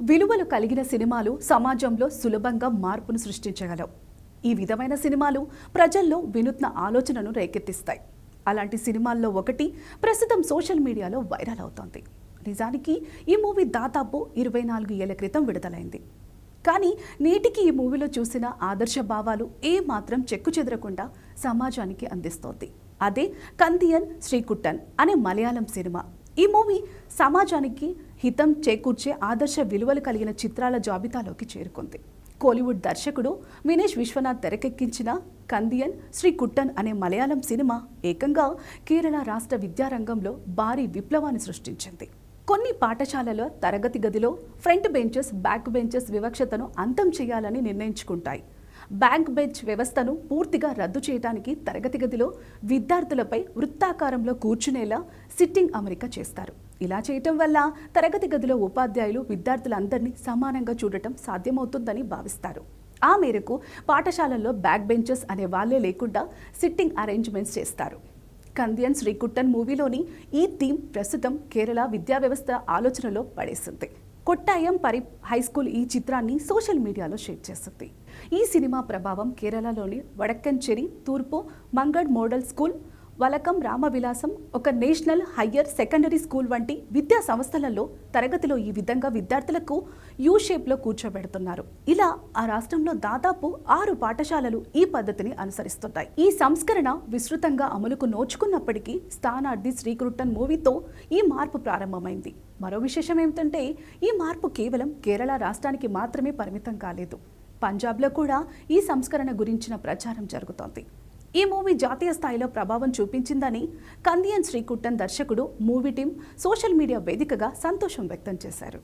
విలువలు కలిగిన సినిమాలు సమాజంలో సులభంగా మార్పును సృష్టించగలవు. ఈ విధమైన సినిమాలు ప్రజల్లో వినూత్న ఆలోచనను రేకెత్తిస్తాయి. అలాంటి సినిమాల్లో ఒకటి ప్రస్తుతం సోషల్ మీడియాలో వైరల్ అవుతోంది. నిజానికి ఈ మూవీ దాదాపు ఇరవై నాలుగు ఏళ్ళ క్రితం విడుదలైంది. కానీ నేటికి ఈ మూవీలో చూసిన ఆదర్శ భావాలు ఏ మాత్రం చెక్కు చెదరకుండా సమాజానికి అందిస్తోంది. అదే కందియన్ శ్రీకుట్టన్ అనే మలయాళం సినిమా. ఈ మూవీ సమాజానికి హితం చేకూర్చే ఆదర్శ విలువలు కలిగిన చిత్రాల జాబితాలోకి చేరుకుంది. కోలీవుడ్ దర్శకుడు వినేష్ విశ్వనాథ్ తెరకెక్కించిన కందియన్ శ్రీ కుట్టన్ అనే మలయాళం సినిమా ఏకంగా కేరళ రాష్ట్ర విద్యారంగంలో భారీ విప్లవాన్ని సృష్టించింది. కొన్ని పాఠశాలల తరగతి గదిలో ఫ్రంట్ బెంచెస్ బ్యాక్ బెంచెస్ వివక్షతను అంతం చేయాలని నిర్ణయించుకుంటాయి. బ్యాంక్ బెంచ్ వ్యవస్థను పూర్తిగా రద్దు చేయడానికి తరగతి గదిలో విద్యార్థులపై వృత్తాకారంలో కూర్చునేలా సిట్టింగ్ అమరిక చేస్తారు. ఇలా చేయటం వల్ల తరగతి గదిలో ఉపాధ్యాయులు విద్యార్థులందరినీ సమానంగా చూడటం సాధ్యమవుతుందని భావిస్తారు. ఆ మేరకు పాఠశాలల్లో బ్యాక్ బెంచెస్ అనే వాళ్ళే లేకుండా సిట్టింగ్ అరేంజ్మెంట్స్ చేస్తారు. కందియన్ శ్రీకుట్టన్ మూవీలోని ఈ థీమ్ ప్రస్తుతం కేరళ విద్యా వ్యవస్థ ఆలోచనలో పడేస్తుంది కొట్టాయం పరి హై స్కూల్ ఈ చిత్రాన్ని సోషల్ మీడియాలో షేర్ చేస్తుంది. ఈ సినిమా ప్రభావం కేరళలోని వడక్కంచెరి తూర్పు మంగడ్ మోడల్ స్కూల్ వలకం రామవిలాసం ఒక నేషనల్ హయ్యర్ సెకండరీ స్కూల్ వంటి విద్యా సంస్థలలో తరగతిలో ఈ విధంగా విద్యార్థులకు యూ షేప్లో కూర్చోబెడుతున్నారు. ఇలా ఆ రాష్ట్రంలో దాదాపు ఆరు పాఠశాలలు ఈ పద్ధతిని అనుసరిస్తున్నాయి. ఈ సంస్కరణ విస్తృతంగా అమలుకు నోచుకున్నప్పటికీ స్థానార్థి శ్రీకృట్టన్ మూవీతో ఈ మార్పు ప్రారంభమైంది. మరో విశేషం ఏమిటంటే ఈ మార్పు కేవలం కేరళ రాష్ట్రానికి మాత్రమే పరిమితం కాలేదు. పంజాబ్లో కూడా ఈ సంస్కరణ గురించిన ప్రచారం జరుగుతోంది. ఈ మూవీ జాతీయ స్థాయిలో ప్రభావం చూపించిందని కందియన్ శ్రీకుట్టన్ దర్శకుడు మూవీ టీం సోషల్ మీడియా వేదికగా సంతోషం వ్యక్తం చేశారు.